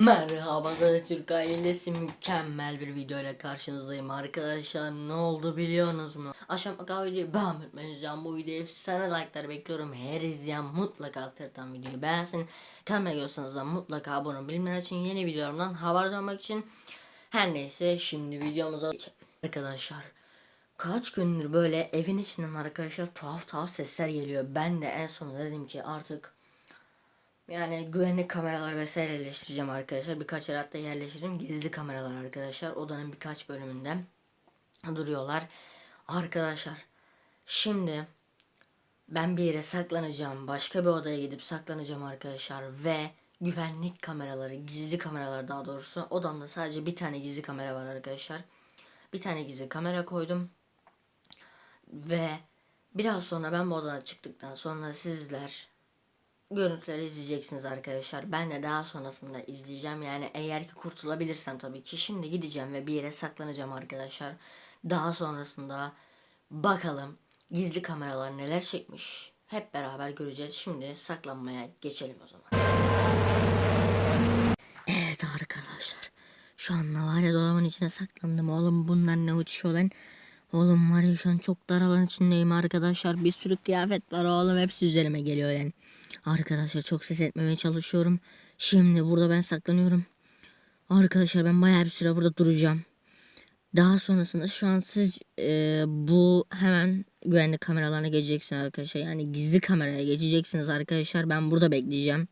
Merhaba da Türk ailesi mükemmel bir video ile karşınızdayım. Arkadaşlar ne oldu biliyorsunuz mu? Aşağıdaki videoyu beğenmenizi bu videoya efsane like'lar bekliyorum. Her izleyen mutlaka altırtan videoyu beğensin. Kanalıma görseniz de mutlaka abone olun. Bildirimler için yeni videolarımdan haberdar olmak için. Her neyse şimdi videomuza geçelim. Arkadaşlar Kaç gündür böyle evin içinden arkadaşlar tuhaf tuhaf sesler geliyor. Ben de en sonunda dedim ki artık yani güvenlik kameralar vesaire yerleştireceğim arkadaşlar. Birkaç yer hatta yerleştirdim. Gizli kameralar arkadaşlar. Odanın birkaç bölümünde duruyorlar. Arkadaşlar şimdi ben bir yere saklanacağım. Başka bir odaya gidip saklanacağım arkadaşlar. Ve güvenlik kameraları, gizli kameralar daha doğrusu. Odamda sadece bir tane gizli kamera var arkadaşlar. Bir tane gizli kamera koydum. Ve biraz sonra ben bu odadan çıktıktan sonra sizler görüntüleri izleyeceksiniz arkadaşlar. Ben de daha sonrasında izleyeceğim. Yani eğer ki kurtulabilirsem tabii ki şimdi gideceğim ve bir yere saklanacağım arkadaşlar. Daha sonrasında bakalım gizli kameralar neler çekmiş. Hep beraber göreceğiz. Şimdi saklanmaya geçelim o zaman. Evet arkadaşlar. Şu an var ya dolabın içine saklandım. Oğlum bunlar ne uçuyor lan? Oğlum var ya şu an çok dar alan içindeyim arkadaşlar. Bir sürü kıyafet var oğlum. Hepsi üzerime geliyor yani. Arkadaşlar çok ses etmemeye çalışıyorum. Şimdi burada ben saklanıyorum. Arkadaşlar ben bayağı bir süre burada duracağım. Daha sonrasında şu an siz e, bu hemen güvenlik kameralarına geçeceksiniz arkadaşlar. Yani gizli kameraya geçeceksiniz arkadaşlar. Ben burada bekleyeceğim.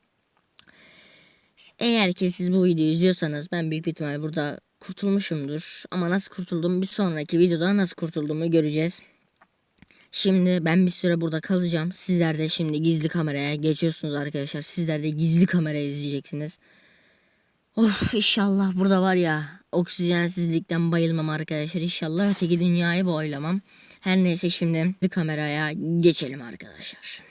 Eğer ki siz bu videoyu izliyorsanız ben büyük ihtimal burada kurtulmuşumdur. Ama nasıl kurtuldum bir sonraki videoda nasıl kurtulduğumu göreceğiz. Şimdi ben bir süre burada kalacağım. Sizler de şimdi gizli kameraya geçiyorsunuz arkadaşlar. Sizler de gizli kamerayı izleyeceksiniz. Of inşallah burada var ya oksijensizlikten bayılmam arkadaşlar. İnşallah öteki dünyayı boylamam. Her neyse şimdi gizli kameraya geçelim arkadaşlar.